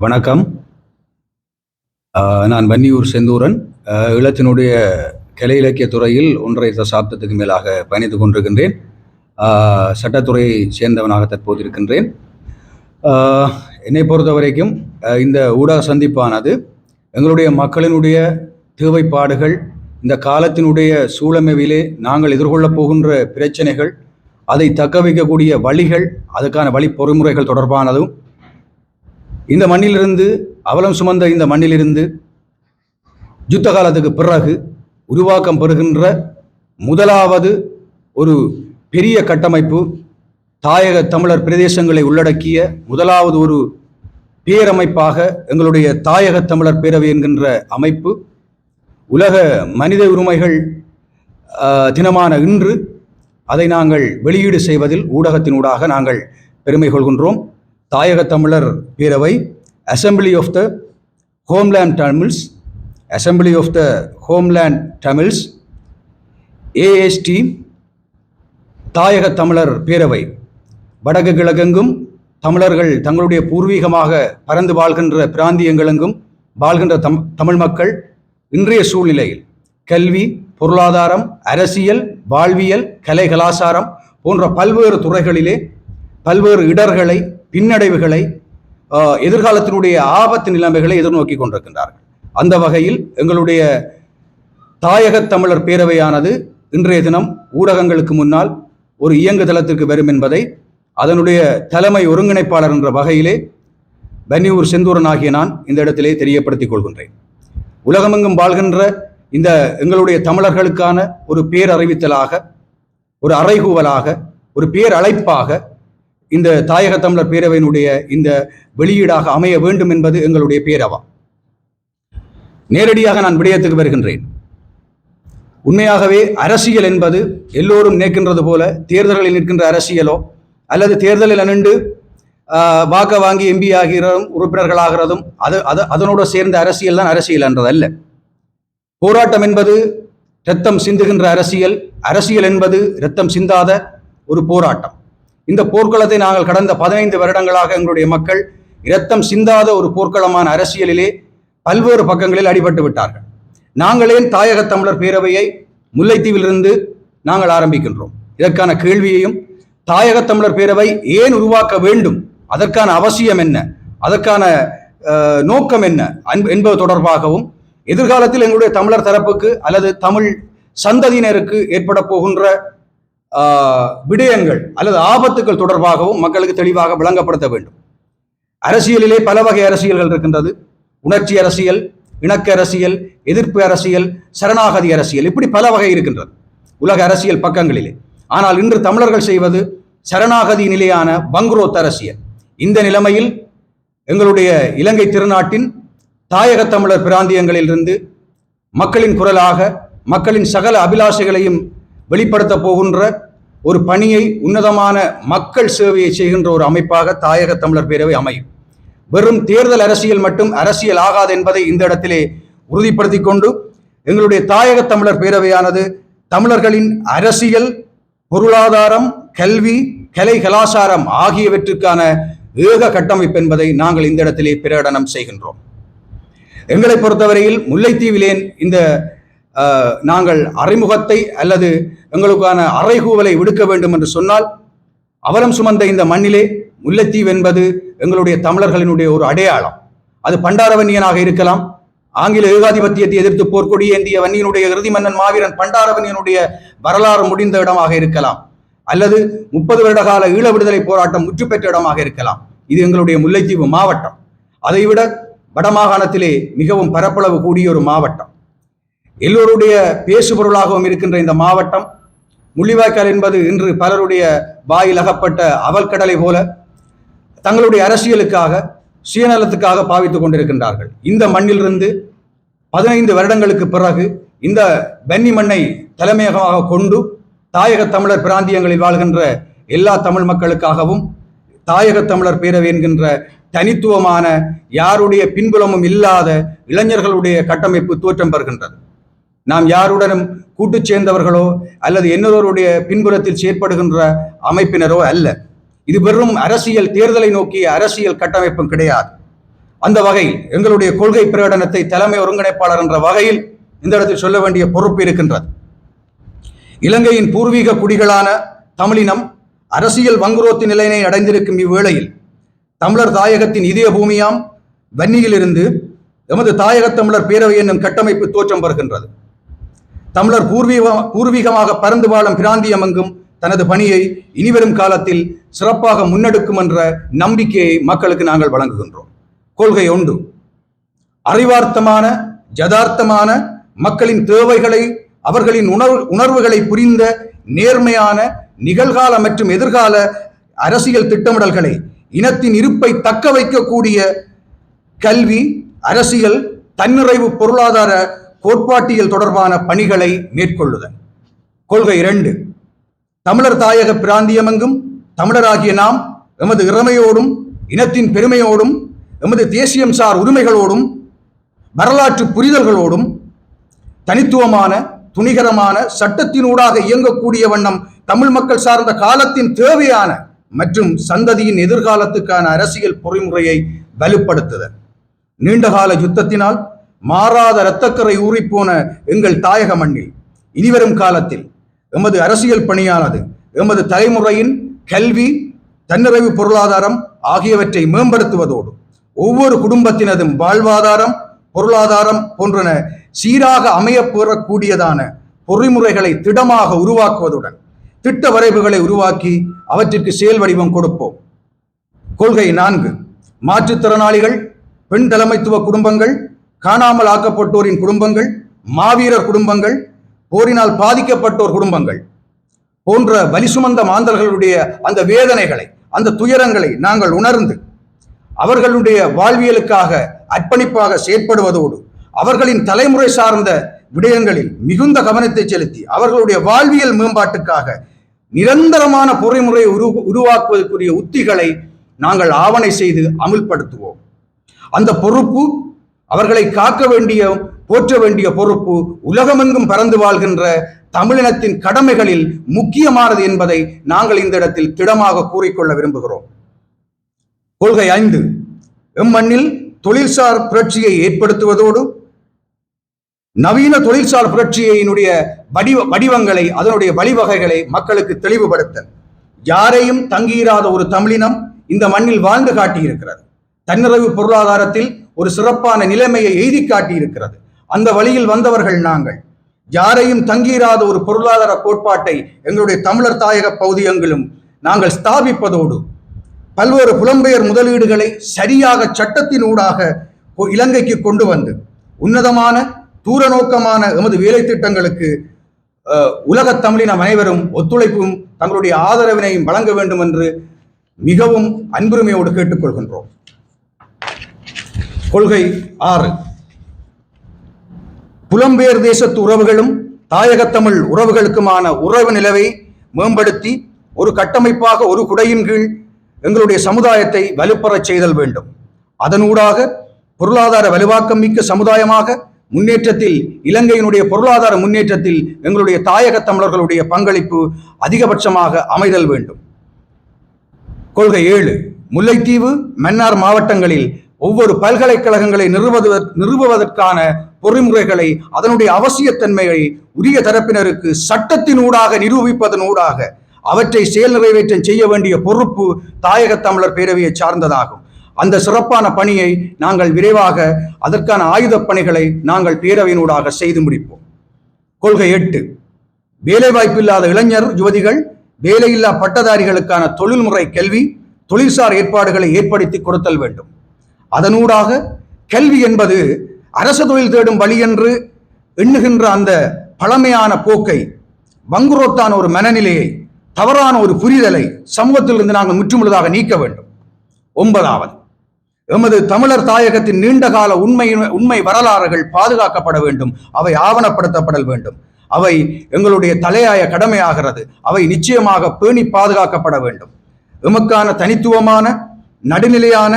வணக்கம். நான் வன்னியூர் செந்தூரன். இளத்தினுடைய கலை இலக்கிய துறையில் ஒன்றரை தசாப்தத்துக்கு மேலாக பயணித்து கொண்டிருக்கின்றேன். சட்டத்துறையை சேர்ந்தவனாக தற்போது இருக்கின்றேன். என்னை பொறுத்த வரைக்கும் இந்த ஊடக சந்திப்பானது எங்களுடைய மக்களினுடைய தேவைப்பாடுகள் இந்த காலத்தினுடைய சூழமைவிலே நாங்கள் எதிர்கொள்ளப் போகின்ற பிரச்சனைகள் அதை தக்க வைக்கக்கூடிய வழிகள் அதுக்கான வழி பொறிமுறைகள் தொடர்பானதும் இந்த மண்ணிலிருந்து அவலம் சுமந்த இந்த மண்ணிலிருந்து யுத்த காலத்துக்கு பிறகு உருவாக்கம் பெறுகின்ற முதலாவது ஒரு பெரிய கட்டமைப்பு தாயக தமிழர் பிரதேசங்களை உள்ளடக்கிய முதலாவது ஒரு பேரமைப்பாக எங்களுடைய தாயக தமிழர் பேரவை என்கின்ற அமைப்பு. உலக மனித உரிமைகள் தினமான இன்று அதை நாங்கள் வெளியீடு செய்வதில் ஊடகத்தினூடாக நாங்கள் பெருமை கொள்கின்றோம். தாயக தமிழர் பேரவை assembly of the homeland Tamils assembly of the homeland Tamils AST தாயக தமிழர் பேரவை வடக்கு கிழக்கெங்கும் தமிழர்கள் தங்களுடைய பூர்வீகமாக பறந்து வாழ்கின்ற பிராந்தியங்களெங்கும் வாழ்கின்ற தம் தமிழ் மக்கள் இன்றைய சூழ்நிலையில் கல்வி பொருளாதாரம் அரசியல் வாழ்வியல் கலை கலாச்சாரம் போன்ற பல்வேறு துறைகளிலே பல்வேறு இடர்களை பின்னடைவுகளை எதிர்காலத்தினுடைய ஆபத்து நிலைமைகளை எதிர்நோக்கி கொண்டிருக்கின்றார்கள். அந்த வகையில் எங்களுடைய தாயக தமிழர் பேரவையானது இன்றைய தினம் ஊடகங்களுக்கு முன்னால் ஒரு இயங்குதளத்திற்கு வரும் என்பதை அதனுடைய தலைமை ஒருங்கிணைப்பாளர் என்ற வகையிலே பன்னியூர் செந்தூரன் ஆகிய நான் இந்த இடத்திலே தெரியப்படுத்திக் கொள்கின்றேன். உலகமெங்கும் வாழ்கின்ற இந்த எங்களுடைய தமிழர்களுக்கான ஒரு பேரறிவித்தலாக ஒரு அறைகூவலாக ஒரு பேரழைப்பாக இந்த தாயக தமிழர் பேரவையினுடைய இந்த வெளியீடாக அமைய வேண்டும் என்பது எங்களுடைய பேரவா. நேரடியாக நான் விடயத்துக்கு வருகின்றேன். உண்மையாகவே அரசியல் என்பது எல்லோரும் நிற்கின்றது போல தேர்தல்களில் நிற்கின்ற அரசியலோ அல்லது தேர்தலில் நின்று வாக்க வாங்கி எம்பி ஆகிறதும் உறுப்பினர்களாகிறதும் அது அது அதனோடு சேர்ந்த அரசியல் தான் அரசியல் என்றது அல்ல. போராட்டம் என்பது ரத்தம் சிந்துகின்ற அரசியல் அரசியல் என்பது ரத்தம் சிந்தாத ஒரு போராட்டம். இந்த போர்க்களத்தை நாங்கள் கடந்த பதினைந்து வருடங்களாக எங்களுடைய மக்கள் இரத்தம் சிந்தாத ஒரு போர்க்களமான அரசியலிலே பல்வேறு பக்கங்களில் அடிபட்டு விட்டார்கள். நாங்களே தாயக தமிழர் பேரவையை முல்லைத்தீவிலிருந்து நாங்கள் ஆரம்பிக்கின்றோம்? இதற்கான கேள்வியையும் தாயக தமிழர் பேரவை ஏன் உருவாக்க வேண்டும்? அதற்கான அவசியம் என்ன? அதற்கான நோக்கம் என்ன? அன்பு என்பது தொடர்பாகவும் எதிர்காலத்தில் எங்களுடைய தமிழர் தரப்புக்கு அல்லது தமிழ் சந்ததியினருக்கு ஏற்பட போகின்ற விடயங்கள் அல்லது ஆபத்துக்கள் தொடர்பாகவும் மக்களுக்கு தெளிவாக விளங்கப்படுத்த வேண்டும். அரசியலிலே பல வகை அரசியல்கள் இருக்கின்றது. உணர்ச்சி அரசியல் இணக்க அரசியல் எதிர்ப்பு அரசியல் சரணாகதி அரசியல் இப்படி பல வகை இருக்கின்றது. உலக அரசியல் பக்கங்களிலே. ஆனால் இன்று தமிழர்கள் செய்வது சரணாகதி நிலையான பங்குரோத் அரசியல். இந்த நிலைமையில் எங்களுடைய இலங்கை திருநாட்டின் தாயக தமிழர் பிராந்தியங்களிலிருந்து மக்களின் குரலாக மக்களின் சகல அபிலாஷைகளையும் வெளிப்படுத்த போகின்ற ஒரு பணியை உன்னதமான மக்கள் சேவையை செய்கின்ற ஒரு அமைப்பாக தாயக தமிழர் பேரவை அமையும். வெறும் தேர்தல் அரசியல் மட்டும் அரசியல் ஆகாது என்பதை இந்த இடத்திலே உறுதிப்படுத்தி கொண்டு எங்களுடைய தாயக தமிழர் பேரவையானது தமிழர்களின் அரசியல் பொருளாதாரம் கல்வி கலை கலாச்சாரம் ஆகியவற்றுக்கான ஏக கட்டமைப்பு என்பதை நாங்கள் இந்த இடத்திலே பிரகடனம் செய்கின்றோம். எங்களை பொறுத்தவரையில் முல்லைத்தீவிலேன் இந்த நாங்கள் அறிமுகத்தை அல்லது எங்களுக்கான அறைகூவலை விடுக்க வேண்டும் என்று சொன்னால் அவலம் சுமந்த இந்த மண்ணிலே முல்லைத்தீவு என்பது எங்களுடைய தமிழர்களினுடைய ஒரு அடையாளம். அது பண்டாரவன்னியனாக இருக்கலாம். ஆங்கில ஏகாதிபத்தியத்தை எதிர்த்து போர்க்கொடி ஏந்திய வன்னியனுடைய இறுதி மன்னன் மாவீரன் பண்டாரவன்னியனுடைய வரலாறு முடிந்த இடமாக இருக்கலாம். அல்லது முப்பது வருட கால ஈழ விடுதலை போராட்டம் முற்று பெற்ற இடமாக இருக்கலாம். இது எங்களுடைய முல்லைத்தீவு மாவட்டம். அதைவிட வடமாகாணத்திலே மிகவும் பரப்பளவு கூடிய ஒரு மாவட்டம். எல்லோருடைய பேசுபொருளாகவும் இருக்கின்ற இந்த மாவட்டம் முள்ளிவாய்க்கால் என்பது இன்று பலருடைய வாயில் அகப்பட்ட அவல்கடலை போல தங்களுடைய அரசியலுக்காக சுயநலத்துக்காக பாவித்துக் கொண்டிருக்கின்றார்கள். இந்த மண்ணிலிருந்து பதினைந்து வருடங்களுக்கு பிறகு இந்த வன்னி மண்ணை தலைமையகமாக கொண்டு தாயக தமிழர் பிராந்தியங்களில் வாழ்கின்ற எல்லா தமிழ் மக்களுக்காகவும் தாயக தமிழர் பேரவை என்கின்ற தனித்துவமான யாருடைய பின்புலமும் இல்லாத இளைஞர்களுடைய கட்டமைப்பு தோற்றம் பெறுகின்றது. நாம் யாருடனும் கூட்டுச் சேர்ந்தவர்களோ அல்லது இன்னொருவருடைய பின்புறத்தில் செயற்படுகின்ற அமைப்பினரோ அல்ல. இது வெறும் அரசியல் தேர்தலை நோக்கிய அரசியல் கட்டமைப்பும் கிடையாது. அந்த வகையில் எங்களுடைய கொள்கை பிரகடனத்தை தலைமை ஒருங்கிணைப்பாளர் என்ற வகையில் இந்த இடத்தில் சொல்ல வேண்டிய பொறுப்பு இருக்கின்றது. இலங்கையின் பூர்வீக குடிகளான தமிழினம் அரசியல் வங்குரோத்து நிலையினை அடைந்திருக்கும் இவ்வேளையில் தமிழர் தாயகத்தின் இதய பூமியாம் வன்னியிலிருந்து எமது தாயகத் தமிழர் பேரவை என்னும் கட்டமைப்பு தோற்றம் வருகின்றது. தமிழர் பூர்வீக பூர்வீகமாக பறந்து வாழும் பிராந்தியம் எங்கும் தனது பணியை இனிவரும் காலத்தில் சிறப்பாக முன்னெடுக்கும் என்ற நம்பிக்கையை மக்களுக்கு நாங்கள் வழங்குகின்றோம். கொள்கை ஒன்று அறிவார்த்தமான ஜதார்த்தமான மக்களின் தேவைகளை அவர்களின் உணர்வு உணர்வுகளை புரிந்த நேர்மையான நிகழ்கால மற்றும் எதிர்கால அரசியல் திட்டமிடல்களை இனத்தின் இருப்பை தக்க வைக்கக்கூடிய கல்வி அரசியல் தன்னிறைவு பொருளாதார கோட்பாட்டியல் தொடர்பான பணிகளை மேற்கொள்ளுதல். கொள்கை இரண்டு தமிழர் தாயக பிராந்தியமெங்கும் தமிழராகிய நாம் எமது இறமையோடும் இனத்தின் பெருமையோடும் எமது தேசியம் சார் உரிமைகளோடும் வரலாற்று புரிதல்களோடும் தனித்துவமான துணிகரமான சட்டத்தினூடாக இயங்கக்கூடிய வண்ணம் தமிழ் மக்கள் சார்ந்த காலத்தின் தேவையான மற்றும் சந்ததியின் எதிர்காலத்துக்கான அரசியல் பொறிமுறையை வலுப்படுத்துதல். நீண்டகால யுத்தத்தினால் மாறாத இரத்தக்கரை ஊறிப்போன எங்கள் தாயக மண்ணில். இனிவரும் காலத்தில் எமது அரசியல் பணியானது எமது தலைமுறையின் கல்வி தன்னிறைவு பொருளாதாரம் ஆகியவற்றை மேம்படுத்துவதோடு ஒவ்வொரு குடும்பத்தினதும் வாழ்வாதாரம் பொருளாதாரம் போன்றன சீராக அமையப்பெறக்கூடியதான பொறிமுறைகளை திடமாக உருவாக்குவதுடன் திட்ட வரைவுகளை உருவாக்கி அவற்றிற்கு செயல் வடிவம் கொடுப்போம். கொள்கை நான்கு. மாற்றுத்திறனாளிகள் பெண் தலைமைத்துவ குடும்பங்கள் காணாமல் ஆக்கப்பட்டோரின் குடும்பங்கள் மாவீரர் குடும்பங்கள் போரினால் பாதிக்கப்பட்டோர் குடும்பங்கள் போன்ற வலி சுமந்த மாந்தர்களுடைய அந்த வேதனைகளை அந்த துயரங்களை நாங்கள் உணர்ந்து அவர்களுடைய வாழ்வியலுக்காக அர்ப்பணிப்பாக செயற்படுவதோடு அவர்களின் தலைமுறை சார்ந்த விடயங்களில் மிகுந்த கவனத்தை செலுத்தி அவர்களுடைய வாழ்வியல் மேம்பாட்டுக்காக நிரந்தரமான பொறிமுறையை உரு உருவாக்குவதற்குரிய உத்திகளை நாங்கள் ஆவணை செய்து அமுல்படுத்துவோம். அந்த பொறுப்பு அவர்களை காக்க வேண்டிய போற்ற வேண்டிய பொறுப்பு உலகமெங்கும் பறந்து வாழ்கின்ற தமிழினத்தின் கடமைகளில் முக்கியமானது என்பதை நாங்கள் இந்த இடத்தில் திடமாக கூறிக்கொள்ள விரும்புகிறோம். கொள்கை ஐந்து. எம்மண்ணில் தொழில்சார் புரட்சியை ஏற்படுத்துவதோடு நவீன தொழில்சார் புரட்சியினுடைய வடிவ வடிவங்களை அதனுடைய வழிவகைகளை மக்களுக்கு தெளிவுபடுத்தல். யாரையும் தங்கியிராத ஒரு தமிழினம் இந்த மண்ணில் வாழ்ந்து காட்டியிருக்கிறது. தன்னிறைவு பொருளாதாரத்தில் ஒரு சிறப்பான நிலைமையை எய்தி காட்டியிருக்கிறது அந்த வழியில் வந்தவர்கள் நாங்கள். யாரையும் தங்கியிராத ஒரு பொருளாதார கோட்பாட்டை எங்களுடைய தமிழர் தாயக பகுதியங்களும் நாங்கள் ஸ்தாபிப்பதோடு பல்வேறு புலம்பெயர் முதலீடுகளை சரியாக சட்டத்தினூடாக கொ- இலங்கைக்கு கொண்டு வந்து உன்னதமான தூர நோக்கமான எமது வேலை திட்டங்களுக்கு உலகத் தமிழின் அனைவரும் ஒத்துழைப்பும் தங்களுடைய ஆதரவினையும் வழங்க வேண்டும் என்று மிகவும் அன்புரிமையோடு கேட்டுக்கொள்கின்றோம். கொள்கை ஆறு. புலம்பெயர் தேசத்து உறவுகளும் தாயகத்தமிழ் உறவுகளுக்குமான உறவு நிலவை மேம்படுத்தி ஒரு கட்டமைப்பாக ஒரு குடையின் கீழ் எங்களுடைய சமுதாயத்தை வலுப்பெறச் செய்தல் வேண்டும். அதனூடாக பொருளாதார வலுவாக்கம் மிக்க சமுதாயமாக முன்னேற்றத்தில் இலங்கையினுடைய பொருளாதார முன்னேற்றத்தில் எங்களுடைய தாயக தமிழர்களுடைய பங்களிப்பு அதிகபட்சமாக அமைதல் வேண்டும். கொள்கை ஏழு. முல்லைத்தீவு மன்னார் மாவட்டங்களில் ஒவ்வொரு பல்கலைக்கழகங்களை நிறுவது நிறுவுவதற்கான பொறிமுறைகளை அதனுடைய அவசியத்தன்மையை உரிய தரப்பினருக்கு சட்டத்தினூடாக நிரூபிப்பதனூடாக அவற்றை செயல் நிறைவேற்றம் செய்ய வேண்டிய பொறுப்பு தாயக தமிழர் பேரவையை சார்ந்ததாகும். அந்த சிறப்பான பணியை நாங்கள் விரைவாக அதற்கான ஆயுதப் பணிகளை நாங்கள் பேரவையினூடாக செய்து முடிப்போம். கொள்கை எட்டு. வேலைவாய்ப்பில்லாத இளைஞர் யுவதிகள் வேலையில்லா பட்டதாரிகளுக்கான தொழில்முறை கல்வி தொழில்சார் ஏற்பாடுகளை ஏற்படுத்தி கொடுத்தல் வேண்டும். அதனூடாக கல்வி என்பது அரசு தொழில் தேடும் வழி என்று எண்ணுகின்ற அந்த பழமையான போக்கை வங்குரோத்தான ஒரு மனநிலையை தவறான ஒரு புரிதலை சமூகத்திலிருந்து நாங்கள் முற்றுமுழுதாக நீக்க வேண்டும். ஒன்பதாவது எமது தமிழர் தாயகத்தின் நீண்டகால உண்மை உண்மை வரலாறுகள் பாதுகாக்கப்பட வேண்டும். அவை ஆவணப்படுத்தப்படல் வேண்டும். அவை எங்களுடைய தலையாய கடமையாகிறது. அவை நிச்சயமாக பேணி பாதுகாக்கப்பட வேண்டும். எமக்கான தனித்துவமான நடுநிலையான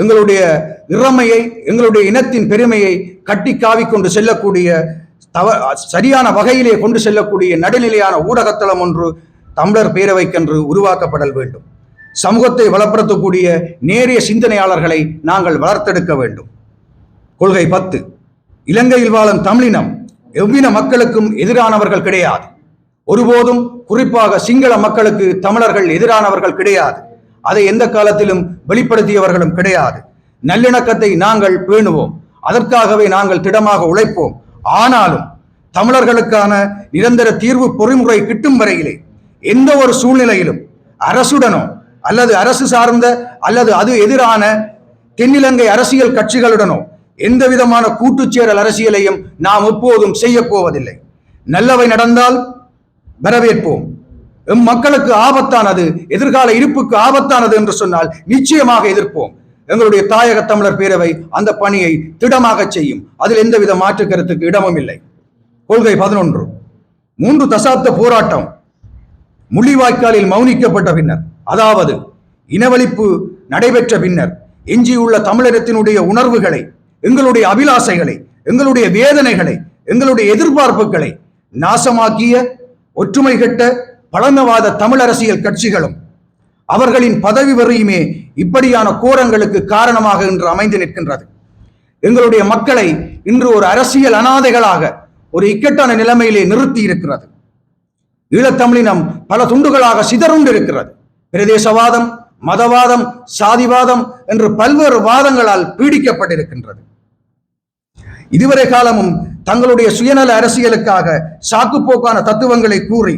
எங்களுடைய இறமையை எங்களுடைய இனத்தின் பெருமையை கட்டி காவிக்கொண்டு செல்லக்கூடிய தவ சரியான வகையிலே கொண்டு செல்லக்கூடிய நடுநிலையான ஊடகத்தளம் ஒன்று தமிழர் பேரவைக்கென்று உருவாக்கப்படல் வேண்டும். சமூகத்தை வளப்படுத்தக்கூடிய நேரிய சிந்தனையாளர்களை நாங்கள் வளர்த்தெடுக்க வேண்டும். கொள்கை பத்து இலங்கையில் வாழும் தமிழினம் எவ்வின மக்களுக்கும் எதிரானவர்கள் கிடையாது. ஒருபோதும் குறிப்பாக சிங்கள மக்களுக்கு தமிழர்கள் எதிரானவர்கள் கிடையாது. அதை எந்த காலத்திலும் வெளிப்படுத்தியவர்களும் கிடையாது. நல்லிணக்கத்தை நாங்கள் பேணுவோம். அதற்காகவே நாங்கள் திடமாக உழைப்போம். ஆனாலும் தமிழர்களுக்கான நிரந்தர தீர்வு பொறிமுறை கிட்டும் வரையிலே எந்த ஒரு சூழ்நிலையிலும் அரசுடனோ அல்லது அரசு சார்ந்த அல்லது அது எதிரான தென்னிலங்கை அரசியல் கட்சிகளுடனோ எந்த விதமான கூட்டுச்சேரல் அரசியலையும் நாம் எப்போதும் செய்ய போவதில்லை நல்லவை நடந்தால் வரவேற்போம். எம் மக்களுக்கு ஆபத்தானது எதிர்கால இருப்புக்கு ஆபத்தானது என்று சொன்னால் நிச்சயமாக எதிர்ப்போம். எங்களுடைய தாயக தமிழர் பேரவை அந்த பணியை திடமாக செய்யும். அதில் எந்தவித மாற்று கருத்துக்கு இடமும் இல்லை. கொள்கை பதினொன்று. மூன்று தசாப்த போராட்டம். முள்ளிவாய்க்காலில் மௌனிக்கப்பட்ட பின்னர் அதாவது இனவழிப்பு நடைபெற்ற பின்னர் எஞ்சியுள்ள தமிழகத்தினுடைய உணர்வுகளை எங்களுடைய அபிலாசைகளை எங்களுடைய வேதனைகளை எங்களுடைய எதிர்பார்ப்புகளை நாசமாக்கிய ஒற்றுமை கெட்ட பழமைவாத தமிழ் அரசியல் கட்சிகளும் அவர்களின் பதவி வரையுமே இப்படியான கோரங்களுக்கு காரணமாக இன்று அமைந்து நிற்கின்றது. எங்களுடைய மக்களை இன்று ஒரு அரசியல் அனாதைகளாக ஒரு இக்கட்டான நிலைமையிலே நிறுத்தி இருக்கிறது ஈழத்தமிழினம் பல துண்டுகளாக சிதறுண்டு இருக்கிறது பிரதேசவாதம் மதவாதம் சாதிவாதம் என்று பல்வேறு வாதங்களால் பீடிக்கப்பட்டிருக்கின்றது. இதுவரை காலமும் தங்களுடைய சுயநல அரசியலுக்காக சாக்குப்போக்கான தத்துவங்களை கூறி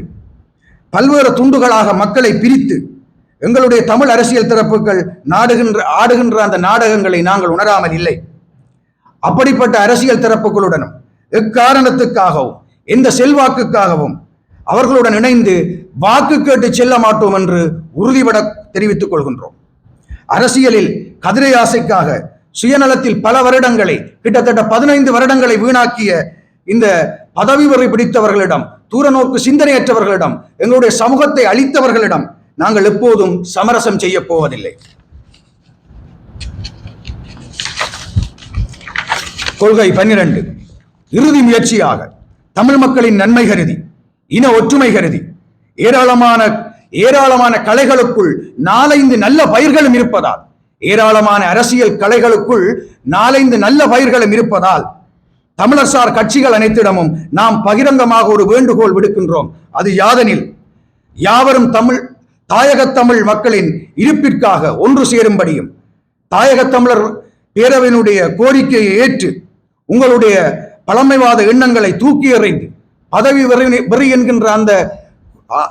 பல்வேறு துண்டுகளாக மக்களை பிரித்து எங்களுடைய தமிழ் அரசியல் தரப்புகள் நாடுகின்ற ஆடுகின்ற அந்த நாடகங்களை நாங்கள் உணராமல் இல்லை. அப்படிப்பட்ட அரசியல் தரப்புகளுடனும் எக்காரணத்துக்காகவும் எந்த செல்வாக்குக்காகவும் அவர்களுடன் இணைந்து வாக்கு கேட்டு செல்ல மாட்டோம் என்று உறுதிபட தெரிவித்துக் கொள்கின்றோம். அரசியலில் கதிரை ஆசைக்காக சுயநலத்தில் பல வருடங்களை கிட்டத்தட்ட பதினைந்து வருடங்களை வீணாக்கிய இந்த பதவி வரை பிடித்தவர்களிடம் தூர நோக்கு சிந்தனையற்றவர்களிடம் எங்களுடைய சமூகத்தை அழித்தவர்களிடம் நாங்கள் எப்போதும் சமரசம் செய்ய போவதில்லை. கொள்கை பன்னிரண்டு. இறுதி முயற்சியாக தமிழ் மக்களின் நன்மை கருதி இன ஒற்றுமை கருதி ஏராளமான ஏராளமான கலைகளுக்குள் நாலைந்து நல்ல பயிர்களும் இருப்பதால் ஏராளமான அரசியல் கலைகளுக்குள் நாலைந்து நல்ல பயிர்களும் இருப்பதால் தமிழர்சார் கட்சிகள் அனைத்திடமும் நாம் பகிரங்கமாக ஒரு வேண்டுகோள் விடுக்கின்றோம். அது யாதெனில் யாவரும் தமிழ் தாயகத்தமிழ் மக்களின் இருப்பிற்காக ஒன்று சேரும்படியும் தாயகத் தமிழர் பேரவையினுடைய கோரிக்கையை ஏற்று உங்களுடைய பழமைவாத எண்ணங்களை தூக்கி எறிந்து பதவி வெறி- என்கின்ற அந்த அ-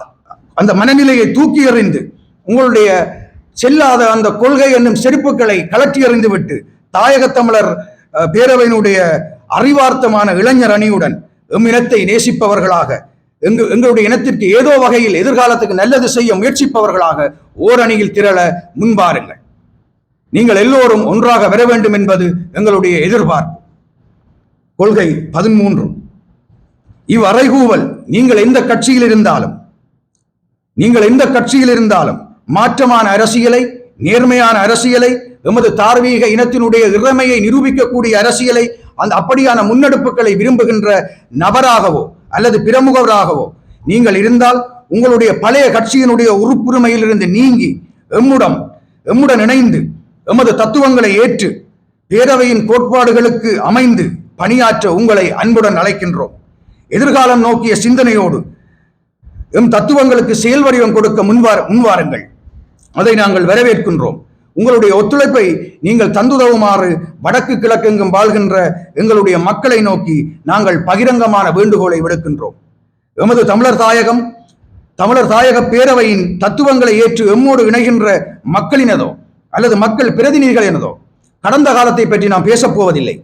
அந்த மனநிலையை தூக்கி எறிந்து உங்களுடைய செல்லாத அந்த கொள்கை என்னும் செருப்புகளை கலற்றி எறிந்துவிட்டு தாயகத் தமிழர் பேரவையினுடைய அறிவார்த்தமான இளைஞர் அணியுடன் எம் இனத்தை நேசிப்பவர்களாக எங்கு எங்களுடைய இனத்திற்கு ஏதோ வகையில் எதிர்காலத்துக்கு நல்லது செய்ய முயற்சிப்பவர்களாக ஓரணியில் திரள முன்பாருங்கள். நீங்கள் எல்லோரும் ஒன்றாக வர வேண்டும் என்பது எங்களுடைய எதிர்பார்ப்பு. கொள்கை பதிமூன்று. இவ்வறைகூவல் நீங்கள் எந்த கட்சியில் இருந்தாலும் நீங்கள் எந்த கட்சியில் இருந்தாலும் மாற்றமான அரசியலை நேர்மையான அரசியலை எமது தார்மீக இனத்தினுடைய இறமையை நிரூபிக்கக்கூடிய அரசியலை அந்த அப்படியான முன்னெடுப்புகளை விரும்புகின்ற நபராகவோ அல்லது பிரமுகராகவோ நீங்கள் இருந்தால் உங்களுடைய பழைய கட்சியினுடைய உறுப்புரிமையிலிருந்து நீங்கி எம்முடன் எம்முடன் இணைந்து எமது தத்துவங்களை ஏற்று பேரவையின் கோட்பாடுகளுக்கு அமைந்து பணியாற்ற உங்களை அன்புடன் அழைக்கின்றோம். எதிர்காலம் நோக்கிய சிந்தனையோடு எம் தத்துவங்களுக்கு செயல் வடிவம் கொடுக்க முன்வார முன்வாருங்கள். அதை நாங்கள் வரவேற்கின்றோம். உங்களுடைய ஒத்துழைப்பை நீங்கள் தந்துதவுமாறு வடக்கு கிழக்கெங்கும் வாழ்கின்ற எங்களுடைய மக்களை நோக்கி நாங்கள் பகிரங்கமான வேண்டுகோளை விடுக்கின்றோம். எமது தமிழர் தாயகம் தமிழர் தாயக பேரவையின் தத்துவங்களை ஏற்று எம்மோடு இணைகின்ற மக்களினதோ அல்லது மக்கள் பிரதிநிதிகள் எனதோ கடந்த காலத்தை பற்றி நாம் பேசப் போவதில்லை.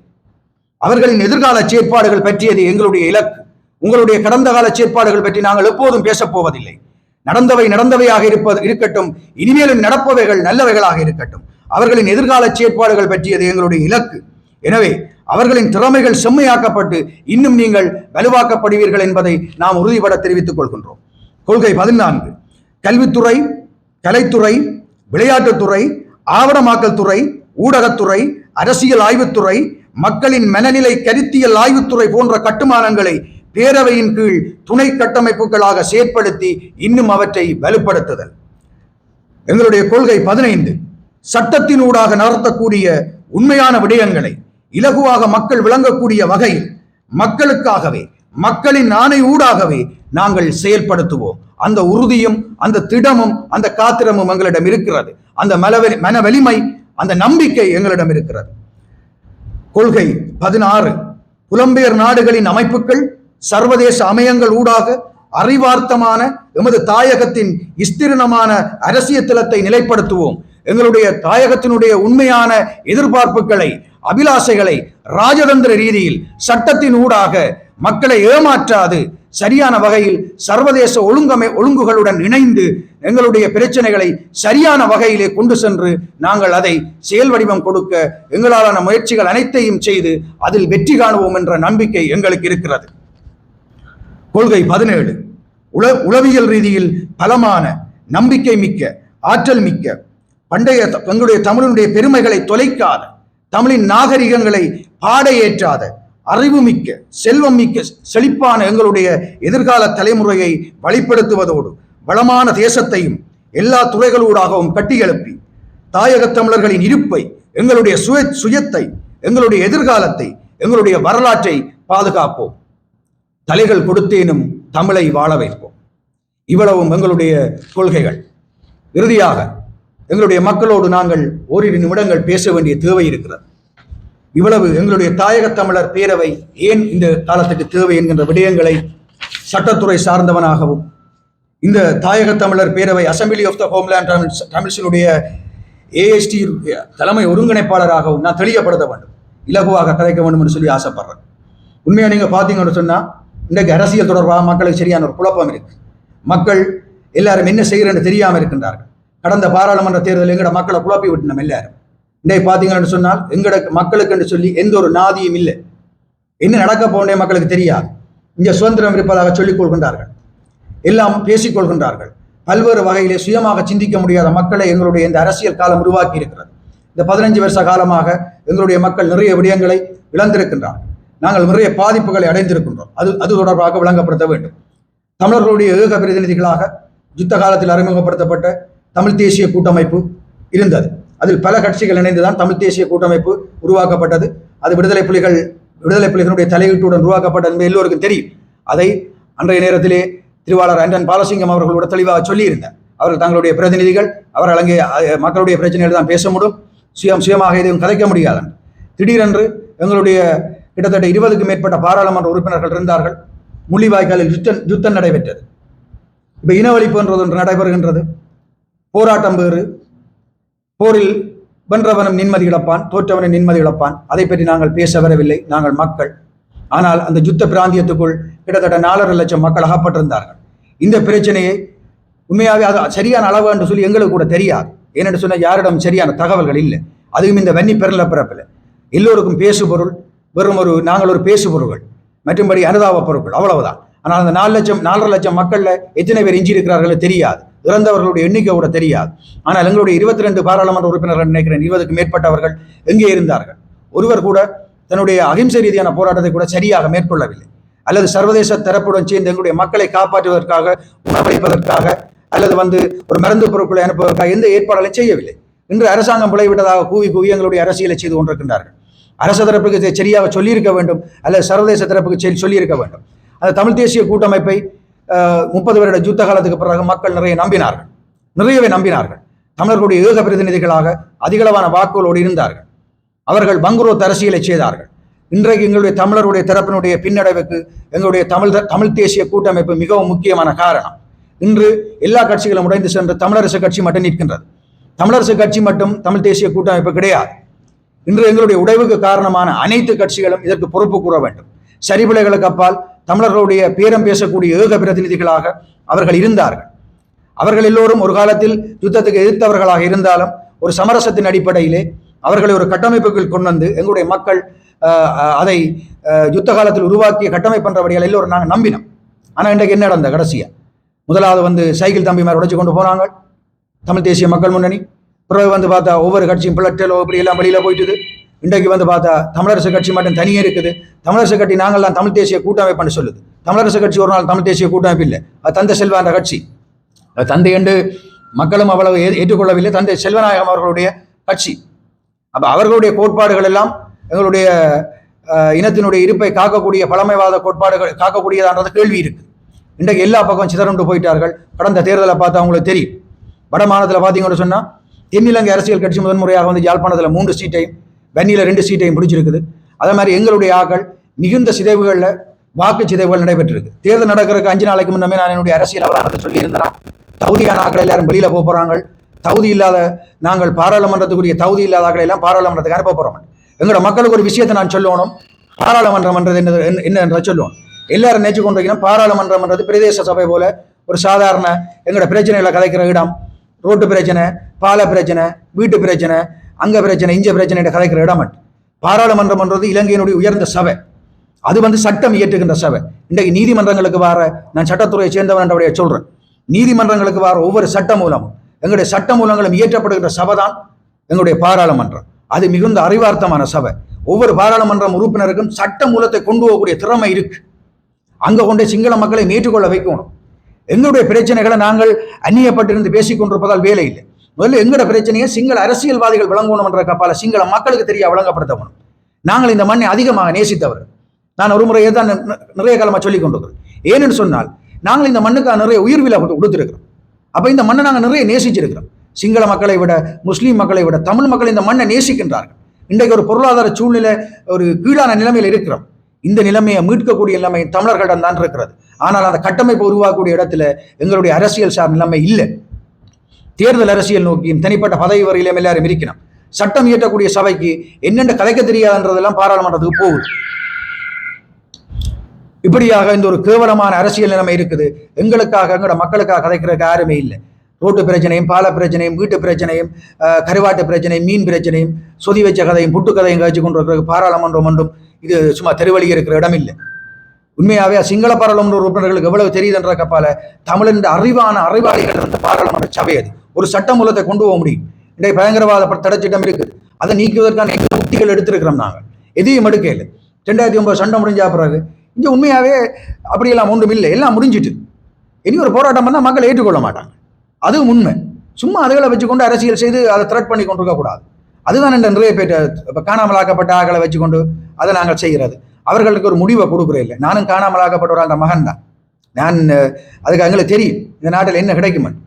அவர்களின் எதிர்கால செயற்பாடுகள் பற்றியது எங்களுடைய இலக்கு. உங்களுடைய கடந்த கால செயற்பாடுகள் பற்றி நாங்கள் எப்போதும் பேசப் போவதில்லை. நடந்தவை நடந்தவையாக இருப்பது இருக்கட்டும். இனிமேலும் நடப்பவைகள் நல்லவைகளாக இருக்கட்டும். அவர்களின் எதிர்கால செயற்பாடுகள் பற்றியது எங்களுடைய இலக்கு. எனவே அவர்களின் திறமைகள் செம்மையாக்கப்பட்டு இன்னும் நீங்கள் வலுவாக்கப்படுவீர்கள் என்பதை நாம் உறுதிபட தெரிவித்துக் கொள்கின்றோம். கொள்கை பதினான்கு. கல்வித்துறை கலைத்துறை விளையாட்டுத்துறை ஆவணமாக்கல் துறை ஊடகத்துறை அரசியல் ஆய்வுத்துறை மக்களின் மனநிலை கருத்தியல் ஆய்வுத்துறை போன்ற கட்டுமானங்களை பேரவையின் கீழ் துணை கட்டமைப்புகளாக செயற்படுத்தி இன்னும் அவற்றை வலுப்படுத்துதல். எங்களுடைய கொள்கை பதினைந்து சட்டத்தினூடாக நடத்தக்கூடிய உண்மையான விடயங்களை இலகுவாக மக்கள் விளங்கக்கூடிய வகையில் மக்களுக்காகவே மக்களின் ஆணை ஊடாகவே நாங்கள் செயல்படுத்துவோம். அந்த உறுதியும் அந்த திடமும் அந்த காத்திரமும் எங்களிடம் இருக்கிறது. அந்த மனவெளி மன வலிமை அந்த நம்பிக்கை எங்களிடம் இருக்கிறது. கொள்கை பதினாறு புலம்பெயர் நாடுகளின் அமைப்புகள் சர்வதேச அமையங்கள் ஊடாக அறிவார்த்தமான எமது தாயகத்தின் இஸ்திரணமான அரசியல் நிலைப்படுத்துவோம். எங்களுடைய தாயகத்தினுடைய உண்மையான எதிர்பார்ப்புகளை அபிலாசைகளை ராஜதந்திர ரீதியில் சட்டத்தின் ஊடாக மக்களை ஏமாற்றாது சரியான வகையில் சர்வதேச ஒழுங்கமை ஒழுங்குகளுடன் இணைந்து எங்களுடைய பிரச்சனைகளை சரியான வகையிலே கொண்டு சென்று நாங்கள் அதை செயல் வடிவம் கொடுக்க எங்களாலான முயற்சிகள் அனைத்தையும் செய்து அதில் வெற்றி காணுவோம் என்ற நம்பிக்கை எங்களுக்கு இருக்கிறது. கொள்கை பதினேழு. உள உளவியல் ரீதியில் பலமான நம்பிக்கை மிக்க ஆற்றல் மிக்க பண்டைய த- எங்களுடைய தமிழினுடைய பெருமைகளை தொலைக்காத தமிழின் நாகரிகங்களை பாடையேற்றாத அறிவுமிக்க செல்வம் மிக்க செழிப்பான எங்களுடைய எதிர்கால தலைமுறையை வழிப்படுத்துவதோடு வளமான தேசத்தையும் எல்லா துறைகளூடாகவும் கட்டியெழுப்பி தாயக தமிழர்களின் இருப்பை எங்களுடைய சுய சுயத்தை எங்களுடைய எதிர்காலத்தை எங்களுடைய வரலாற்றை பாதுகாப்போம். தலைகள் கொடுத்தேனும் தமிழை வாழ வைப்போம். இவ்வளவும் எங்களுடைய கொள்கைகள். இறுதியாக எங்களுடைய மக்களோடு நாங்கள் ஓரிரு நிமிடங்கள் பேச வேண்டிய தேவை இருக்கிறது. இவ்வளவு எங்களுடைய தாயக தமிழர் பேரவை ஏன் இந்த காலத்துக்கு தேவை என்கின்ற விடயங்களை சட்டத்துறை சார்ந்தவனாகவும் இந்த தாயக தமிழர் பேரவை assembly of the homeland Tamils தமிழ்ஸினுடைய AST தலைமை ஒருங்கிணைப்பாளராகவும் நான் தெளியப்படுத்த வேண்டும். இலகுவாக கதைக்க வேண்டும் என்று சொல்லி ஆசைப்படுறேன். உண்மையாக நீங்கள் பார்த்தீங்கன்னு சொன்னால் இன்றைக்கு அரசியல் தொடர்பாக மக்களுக்கு சரியான ஒரு குழப்பம் இருக்கு. மக்கள் எல்லாரும் என்ன செய்கிறேன்னு தெரியாமல் இருக்கின்றார்கள். கடந்த பாராளுமன்ற தேர்தலில் எங்கட மக்களை குழப்பி விட்டோம் எல்லாரும். இன்றைக்கு பார்த்தீங்கன்னு சொன்னால் எங்கட மக்களுக்கு என்று சொல்லி எந்த ஒரு நாதியும் இல்லை. என்ன நடக்க போனே மக்களுக்கு தெரியாது. இங்கே சுதந்திரம் இருப்பதாக சொல்லிக் கொள்கின்றார்கள். எல்லாம் பேசிக்கொள்கின்றார்கள் பல்வேறு வகையிலே சுயமாக சிந்திக்க முடியாத மக்களை எங்களுடைய இந்த அரசியல் காலம் உருவாக்கி இருக்கிறது. இந்த பதினஞ்சு வருஷ காலமாக எங்களுடைய மக்கள் நிறைய விடயங்களை இழந்திருக்கின்றார்கள். நாங்கள் நிறைய பாதிப்புகளை அடைந்திருக்கின்றோம். அது அது தொடர்பாக விளங்கப்படுத்த வேண்டும். தமிழர்களுடைய ஏக பிரதிநிதிகளாக யுத்த காலத்தில் அறிமுகப்படுத்தப்பட்ட தமிழ் தேசிய கூட்டமைப்பு இருந்தது. அதில் பல கட்சிகள் இணைந்துதான் தமிழ் தேசிய கூட்டமைப்பு உருவாக்கப்பட்டது. அது விடுதலை புலிகள் விடுதலை புலிகளுடைய தலையீட்டுடன் உருவாக்கப்பட்டது என்பது எல்லோருக்கும் தெரியும். அதை அன்றைய நேரத்திலே திருவாளர் அண்டன் பாலசிங்கம் அவர்களோட தெளிவாக சொல்லியிருந்தார். அவர்கள் தங்களுடைய பிரதிநிதிகள் அவர்கள் அங்கே மக்களுடைய பிரச்சனைகள் தான் பேச முடியும். சுயம் சுயமாக எதுவும் கதைக்க முடியாது. திடீரென்று எங்களுடைய கிட்டத்தட்ட இருபதுக்கும் மேற்பட்ட பாராளுமன்ற உறுப்பினர்கள் இருந்தார்கள். முள்ளிவாய்க்காலில் யுத்தம் யுத்தம் நடைபெற்றது. இப்போ இனவழிப்பு என்றது ஒன்று நடைபெறுகின்றது. போராட்டம் வேறு. போரில் வென்றவனும் நிம்மதி இழப்பான் தோற்றவனும் நிம்மதி இழப்பான். அதை பற்றி நாங்கள் பேச வரவில்லை. நாங்கள் மக்கள். ஆனால் அந்த யுத்த பிராந்தியத்துக்குள் கிட்டத்தட்ட நாலரை லட்சம் மக்கள் அகப்பட்டிருந்தார்கள். இந்த பிரச்சனையை உண்மையாகவே அது சரியான அளவு என்று சொல்லி எங்களுக்கு கூட தெரியாது. ஏனென்று சொன்னால் யாரிடம் சரியான தகவல்கள் இல்லை. அதுவும் இந்த வன்னி பெருள பிறப்பில் எல்லோருக்கும் பேசு பொருள் வெறும் ஒரு நாங்கள் ஒரு பேசுபொருள்கள் மற்றும்படி அனுதாப பொருட்கள் அவ்வளவுதான். ஆனால் அந்த நாலு லட்சம் நாலரை லட்சம் மக்களில் எத்தனை பேர் எஞ்சி இருக்கிறார்களோ தெரியாது. இறந்தவர்களுடைய எண்ணிக்கை கூட தெரியாது. ஆனால் எங்களுடைய இருபத்தி ரெண்டு பாராளுமன்ற உறுப்பினர்கள் நினைக்கிறேன் இருபதுக்கு மேற்பட்டவர்கள் எங்கே இருந்தார்கள்? ஒருவர் கூட தன்னுடைய அகிம்சை ரீதியான போராட்டத்தை கூட சரியாக மேற்கொள்ளவில்லை. அல்லது சர்வதேச தரப்புடன் சேர்ந்து எங்களுடைய மக்களை காப்பாற்றுவதற்காக உணவளிப்பதற்காக அல்லது வந்து ஒரு மருந்து பொருட்களை அனுப்புவதற்காக எந்த ஏற்பாடுகளையும் செய்யவில்லை. இன்று அரசாங்கம் பிழைவிட்டதாக கூவி கூவி எங்களுடைய அரசியலை செய்து கொண்டிருக்கின்றார்கள். அரசு தரப்புக்கு சரியாக சொல்லியிருக்க வேண்டும். அல்லது சர்வதேச தரப்புக்கு சரி சொல்லியிருக்க வேண்டும். அந்த தமிழ் தேசிய கூட்டமைப்பை முப்பது வருட யுத்த காலத்துக்கு பிறகு மக்கள் நிறைய நம்பினார்கள். நிறையவே நம்பினார்கள். தமிழர்களுடைய ஏக பிரதிநிதிகளாக அதிகளவான வாக்குகளோடு இருந்தார்கள். அவர்கள் பங்குரோத் அரசியலை செய்தார்கள். இன்றைக்கு எங்களுடைய தமிழருடைய தரப்பினுடைய பின்னடைவுக்கு எங்களுடைய தமிழ் தமிழ் தேசிய கூட்டமைப்பு மிகவும் முக்கியமான காரணம். இன்று எல்லா கட்சிகளும் உடைந்து சென்று தமிழரசு கட்சி மட்டும் நிற்கின்றது. தமிழரசு கட்சி மட்டும் தமிழ் தேசிய கூட்டமைப்பு கிடையாது. இன்று எங்களுடைய உடைவுக்கு காரணமான அனைத்து கட்சிகளும் இதற்கு பொறுப்பு கூற வேண்டும். சரிபிழைகளுக்கு அப்பால் தமிழர்களுடைய பேரம் பேசக்கூடிய ஏக பிரதிநிதிகளாக அவர்கள் இருந்தார்கள். அவர்கள் எல்லோரும் ஒரு காலத்தில் யுத்தத்துக்கு எதிர்த்தவர்களாக இருந்தாலும் ஒரு சமரசத்தின் அடிப்படையிலே அவர்களை ஒரு கட்டமைப்புக்குள் கொண்டு வந்து எங்களுடைய மக்கள் அதை யுத்த காலத்தில் உருவாக்கிய கட்டமைப்புன்றபடியால் எல்லோரும் நாங்கள் நம்பினோம். ஆனால் இன்றைக்கு என்ன நடந்த? கடைசியா. முதலாவது வந்து சைக்கிள் தம்பிமார் உடைச்சு கொண்டு போனாங்க. தமிழ் தேசிய மக்கள் முன்னணி. பிறகு வந்து பார்த்தா ஒவ்வொரு கட்சியும் பிளட்டலோ இப்படி எல்லாம் வெளியில போயிட்டுது. இன்றைக்கு வந்து பார்த்தா தமிழரசு கட்சி மட்டும் தனியே இருக்குது. தமிழரசு கட்சி நாங்கள்லாம் தமிழ் தேசிய கூட்டமைப்புன்னு சொல்லுது. தமிழரசு கட்சி ஒரு நாள் தமிழ் தேசிய கூட்டமைப்பு இல்லை. அது தந்தை செல்வா அந்த கட்சி. அது தந்தை என்று மக்களும் அவ்வளவு ஏற்றுக்கொள்ளவில்லை. தந்தை செல்வநாயகம் அவர்களுடைய கட்சி. அப்போ அவர்களுடைய கோட்பாடுகள் எல்லாம் எங்களுடைய இனத்தினுடைய இருப்பை காக்கக்கூடிய பழமைவாத கோட்பாடுகள் காக்கக்கூடியதான்றது கேள்வி இருக்கு இன்றைக்கு எல்லா பக்கம் சிதறண்டு போயிட்டார்கள். கடந்த தேர்தலை பார்த்தா அவங்களுக்கு தெரியும். வட மாநிலத்தில் பார்த்தீங்கன்னு சொன்னால் தென்னிலங்கை அரசியல் கட்சி முதன்முறையாக வந்து யாழ்ப்பாணத்தில் மூன்று சீட்டையும் வன்னியில் ரெண்டு சீட்டையும் பிடிச்சிருக்குது. அதே மாதிரி எங்களுடைய ஆக்கள் மிகுந்த சிதைவுகளில் வாக்கு சிதைவுகள் நடைபெற்றிருக்கு. தேர்தல் நடக்கிறதுக்கு அஞ்சு நாளைக்கு முன்னமே நான் என்னுடைய அரசியல் அவதானத்தை சொல்லியிருந்தேன் தகுதியான ஆக்கள் எல்லாரும் வெளியில் போக போகிறாங்க தகுதி இல்லாத நாங்கள் பாராளுமன்றத்துக்குரிய தகுதி இல்லாத ஆக்களை எல்லாம் பாராளுமன்றத்துக்கு அனுப்ப போகிறோம் எங்களோட மக்களுக்கு ஒரு விஷயத்தை நான் சொல்லணும். பாராளுமன்றம் என்றது என்ன என்ன என்ற சொல்லுவோம் எல்லாரும் நினைச்சு கொண்டிருக்கணும் பாராளுமன்றம் என்றது பிரதேச சபை போல ஒரு சாதாரண எங்களோட பிரச்சனைகளை கதைக்கிற இடம் ரோட்டு பிரச்சனை பால பிரச்சனை வீட்டு பிரச்சனை அங்க பிரச்சனை இஞ்ச பிரச்சனை கலைக்கிற இடம் பாராளுமன்றம்ன்றது பாராளுமன்றம் என்றது இலங்கையினுடைய உயர்ந்த சபை. அது வந்து சட்டம் இயற்றுகின்ற சபை. இன்றைக்கு நீதிமன்றங்களுக்கு வர நான் சட்டத்துறையை சேர்ந்தவன் என்றபடியே சொல்றேன். நீதிமன்றங்களுக்கு வர ஒவ்வொரு சட்ட மூலமும் எங்களுடைய சட்ட மூலங்களும் இயற்றப்படுகின்ற சபை தான் எங்களுடைய பாராளுமன்றம். அது மிகுந்த அறிவார்த்தமான சபை. ஒவ்வொரு பாராளுமன்றம் உறுப்பினருக்கும் சட்ட மூலத்தை கொண்டு போகக்கூடிய திறமை இருக்கு. அங்க கொண்டே சிங்கள மக்களை ஏற்றுக்கொள்ள வைக்கணும். எங்களுடைய பிரச்சனைகளை நாங்கள் அந்நியப்பட்டிருந்து பேசிக் கொண்டிருப்பதால் வேலை இல்லை. முதல்ல எங்களோட பிரச்சனையை சிங்கள அரசியல்வாதிகள் விளங்கணும்ன்ற கப்பால சிங்கள மக்களுக்கு தெரிய விளங்கப்படுத்தணும். நாங்கள் இந்த மண்ணை அதிகமாக நேசித்தவர். நான் ஒரு முறையே தான் நிறைய காலமாக சொல்லிக் கொண்டிருக்கிறேன். ஏன்னு சொன்னால் நாங்கள் இந்த மண்ணுக்காக நிறைய உயிர் விலை கொடுத்து- அப்போ இந்த மண்ணை நாங்கள் நிறைய நேசிச்சிருக்கிறோம். சிங்கள மக்களை விட முஸ்லீம் மக்களை விட தமிழ் மக்கள் இந்த மண்ணை நேசிக்கின்றார்கள். இன்றைக்கு ஒரு பொருளாதார சூழ்நிலை ஒரு கீழான நிலைமையில் இருக்கிறோம். இந்த நிலைமையை மீட்கக்கூடிய நிலைமை தமிழர்களிடம் தான் இருக்கிறது. ஆனால் அந்த கட்டமைப்பு உருவாக்கக்கூடிய இடத்துல எங்களுடைய அரசியல் சார் நிலைமை இல்லை. தேர்தல் அரசியல் நோக்கியும் தனிப்பட்ட பதவி வரையிலும் எல்லாரும் இருக்கணும் சட்டம் இயற்றக்கூடிய சபைக்கு என்னென்ன கதைக்க தெரியாதுன்றதெல்லாம் பாராளுமன்றத்துக்கு போகுது. இப்படியாக இந்த ஒரு கேவலமான அரசியல் நிலைமை இருக்குது. எங்களுக்காக எங்களோட மக்களுக்காக கதைக்கிறதுக்கு யாருமே இல்லை. ரோட்டு பிரச்சனையும் பால பிரச்சனையும் வீட்டு பிரச்சனையும் கருவாட்டு பிரச்சனையும் மீன் பிரச்சனையும் சொதி வச்ச கதையும் புட்டு கதையும் கழிச்சு கொண்டு இருக்கிற பாராளுமன்றம் ஒன்றும் இது சும்மா தெருவழி இருக்கிற இடம் இல்லை. உண்மையாகவே சிங்கள பாராளுமன்ற உறுப்பினர்களுக்கு எவ்வளவு தெரியுதுன்ற கப்பால தமிழின் அறிவான அறிவாளிகள் இருந்த பாராளுமன்ற சபை அது. ஒரு சட்டமூலத்தை கொண்டு போக முடியும். இன்றைய பயங்கரவாத தடைச்சிட்டம் இருக்குது அதை நீக்குவதற்கான உத்திகள் எடுத்திருக்கிறோம் நாங்கள்? எதையும் எடுக்க இல்லை ரெண்டாயிரத்தி ஒன்பது சண்டை முடிஞ்சா பிறகு இங்கே உண்மையாகவே அப்படியெல்லாம் ஒன்றும் இல்லை. எல்லாம் முடிஞ்சிட்டு. இனி ஒரு போராட்டம் பண்ணால் மக்கள் ஏற்றுக்கொள்ள மாட்டாங்க. அதுவும் உண்மை. சும்மா அதுகளை வச்சுக்கொண்டு அரசியல் செய்து அதை த்ரெட் பண்ணி கொண்டிருக்க கூடாது. அதுதான் இந்த நிறைய பேர் இப்போ காணாமலாக்கப்பட்ட ஆக்களை வச்சுக்கொண்டு அதை நாங்கள் செய்கிறது. அவர்களுக்கு ஒரு முடிவை கொடுக்குறே இல்லை. நானும் காணாமலாக்கப்பட்ட ஒரு அந்த மகன் தான் நான் அதுக்கு எங்களுக்கு தெரியும். இந்த நாட்டில் என்ன கிடைக்குமென்னு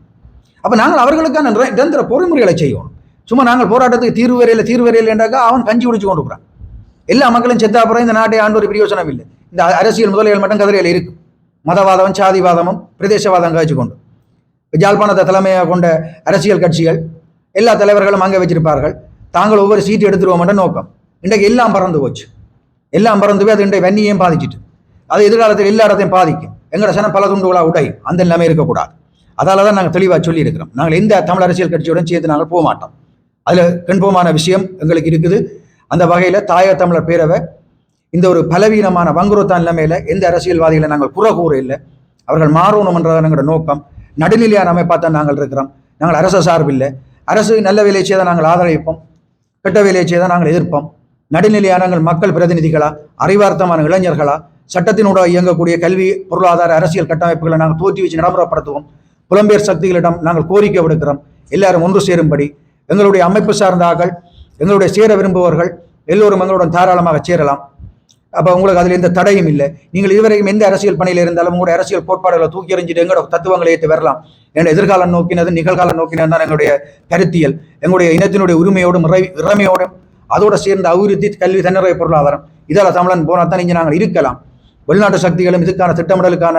அப்போ நாங்கள் அவர்களுக்கான நிரந்தர பொறிமுறைகளை செய்வோம். சும்மா நாங்கள் போராட்டத்துக்கு தீர்வு வரையில் தீர்வு வரையில் என்றாக்கா அவன் கஞ்சி குடிச்சு கொண்டு போகிறான் எல்லா மக்களும் செத்தா அப்புறம் இந்த நாட்டை ஆண்டு ஒரு பிரயோசனம் இல்லை. இந்த அரசியல் முதலியல் மட்டும் கதிரையில் இருக்கும். மதவாதமும் சாதிவாதமும் பிரதேசவாதம் காய்ச்சி கொண்டு. ஜாழ்ப்பாணத்தை தலைமையாக கொண்ட அரசியல் கட்சிகள் எல்லா தலைவர்களும் அங்கே வச்சிருப்பார்கள். தாங்கள் ஒவ்வொரு சீட்டு எடுத்துருவோம்ன்ற நோக்கம். இன்றைக்கு எல்லாம் பறந்து போச்சு. எல்லாம் பறந்து போய் அது இன்றைய வன்னியையும் பாதிச்சிட்டு. அது எதிர்காலத்தில் எல்லா இடத்தையும் பாதிக்கும். எங்களோட சனம் பல துண்டுகளாக உடையும். அந்த நிலைமை இருக்கக்கூடாது. அதால தான் நாங்கள் தெளிவாக சொல்லியிருக்கிறோம். நாங்கள் எந்த தமிழ் அரசியல் கட்சியுடன் சேர்த்து நாங்கள் போக மாட்டோம். அதில் கண்போமான விஷயம் எங்களுக்கு இருக்குது. அந்த வகையில் தாய தமிழர் பேரவை இந்த ஒரு பலவீனமான வங்குரோத்தான் நிலைமையில் எந்த அரசியல்வாதிகளை நாங்கள் குறை கூற இல்லை. அவர்கள் மாறணும் என்றதான் எங்களோட நோக்கம். நடுநிலையான அமைப்பாக தான் நாங்கள் இருக்கிறோம். நாங்கள் அரச சார்பில்லை. அரசு நல்ல வேலையை செய்தால் நாங்கள் ஆதரவிப்போம் கெட்ட வேலையை செய்தால் நாங்கள் எதிர்ப்போம். நடுநிலையான நாங்கள் மக்கள் பிரதிநிதிகளா அறிவார்த்தமான இளைஞர்களா சட்டத்தினூடாக இயங்கக்கூடிய கல்வி பொருளாதார அரசியல் கட்டமைப்புகளை நாங்கள் தோற்றி வச்சு நடைமுறைப்படுத்துவோம். புலம்பெயர் சக்திகளிடம் நாங்கள் கோரிக்கை விடுக்கிறோம். எல்லாரும் ஒன்று சேரும்படி. எங்களுடைய அமைப்பு சார்ந்த ஆக்கள் எங்களுடைய சேர விரும்புபவர்கள் எல்லோரும் எங்களுடன் தாராளமாக சேரலாம். அப்போ உங்களுக்கு அதில் எந்த தடையும் இல்லை. நீங்கள் இதுவரைக்கும் எந்த அரசியல் பணியில் இருந்தாலும் உங்களுடைய அரசியல் கோட்பாடுகளை தூக்கி எறிஞ்சிட்டு எங்களோட தத்துவங்களை ஏற்று வரலாம். எங்களுடைய எதிர்காலம் நோக்கினது நிகழ்காலம் நோக்கினது தான் எங்களுடைய கருத்தியல். எங்களுடைய இனத்தினுடைய உரிமையோடும் இறமையோடும் அதோட சேர்ந்த அபிவிருத்தி கல்வி தன்னிறை பொருளாதாரம். இதால் தமிழன் போனால் தான் இங்கே நாங்கள் இருக்கலாம். வெளிநாட்டு சக்திகளும் இதுக்கான திட்டமிடலுக்கான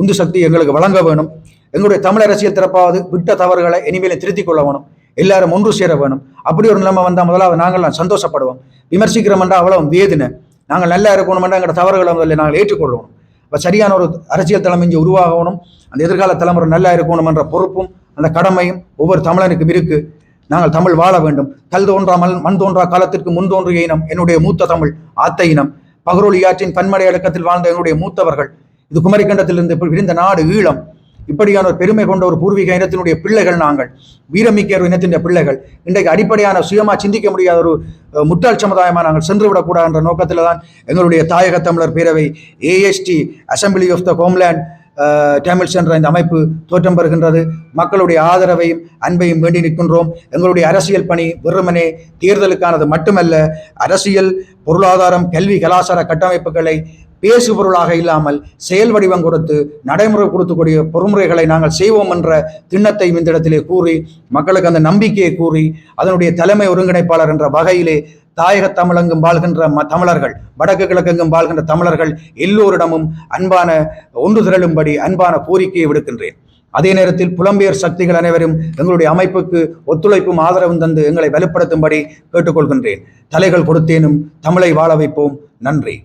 உந்து சக்தி எங்களுக்கு வழங்க வேணும். எங்களுடைய தமிழ் அரசியல் திறப்பாவது விட்ட தவறுகளை இனிமேலும் திருத்திக் கொள்ள வேணும். எல்லாரும் ஒன்று சேர வேணும். அப்படி ஒரு நிலைமை வந்தால் முதலாவது நாங்கள் சந்தோஷப்படுவோம். விமர்சிக்கிறோம்ன்றா அவ்வளவு வேதனை நாங்கள் நல்லா இருக்கணுமென்றா எங்களோட தவறுகளை முதல்ல நாங்கள் ஏற்றுக்கொள்ளணும் இப்போ சரியான ஒரு அரசியல் தலைமை இங்கே உருவாகணும். அந்த எதிர்கால தலைமுறை நல்லா இருக்கணும் என்ற பொறுப்பும் அந்த கடமையும் ஒவ்வொரு தமிழனுக்கும் இருக்கு. நாங்கள் தமிழ் வாழ வேண்டும். கல் தோன்றா மல் மண் தோன்றா காலத்திற்கு முன் தோன்றிய இனம் என்னுடைய மூத்த தமிழ் ஆத்த இனம். பகரோலி ஆற்றின் பன்மடை அடக்கத்தில் வாழ்ந்த என்னுடைய மூத்தவர்கள். இது குமரிக்கண்டத்திலிருந்து விரிந்த நாடு ஈழம். இப்படியான ஒரு பெருமை கொண்ட ஒரு பூர்வீக இனத்தினுடைய பிள்ளைகள் நாங்கள் வீரமிக்க ஒரு இனத்தினுடைய பிள்ளைகள். இன்றைக்கு அடிப்படையான சுயமாக சிந்திக்க முடியாத ஒரு முட்டாள் சமுதாயமாக நாங்கள் சென்றுவிடக்கூடாது என்ற நோக்கத்தில் தான் எங்களுடைய தாயக தமிழர் பேரவை AST assembly of the homeland Tamils என்ற இந்த அமைப்பு தோற்றம் பெறுகின்றது. மக்களுடைய ஆதரவையும் அன்பையும் வேண்டி நிற்கின்றோம். எங்களுடைய அரசியல் பணி வெறுமனே தேர்தலுக்கானது மட்டுமல்ல அரசியல் பொருளாதாரம் கல்வி கலாச்சார கட்டமைப்புகளை பேசு பொருளாக இல்லாமல் செயல் வடிவம் கொடுத்து நடைமுறை கொடுத்துக்கூடிய பொறுமுறைகளை நாங்கள் செய்வோம் என்ற திண்ணத்தை இந்த இடத்திலே கூறி மக்களுக்கு அந்த நம்பிக்கையை கூறி அதனுடைய தலைமை ஒருங்கிணைப்பாளர் என்ற வகையிலே தாயக தமிழங்கும் வாழ்கின்ற ம தமிழர்கள் வடக்கு கிழக்கெங்கும் வாழ்கின்ற தமிழர்கள் எல்லோரிடமும் அன்பான ஒன்று திரளும்படி அன்பான கோரிக்கையை விடுக்கின்றேன். அதே நேரத்தில் புலம்பெயர் சக்திகள் அனைவரும் எங்களுடைய அமைப்புக்கு ஒத்துழைப்பும் ஆதரவும் தந்து எங்களை வலுப்படுத்தும்படி கேட்டுக்கொள்கின்றேன். தலைகள் கொடுத்தேனும் தமிழை வாழ வைப்போம். நன்றி.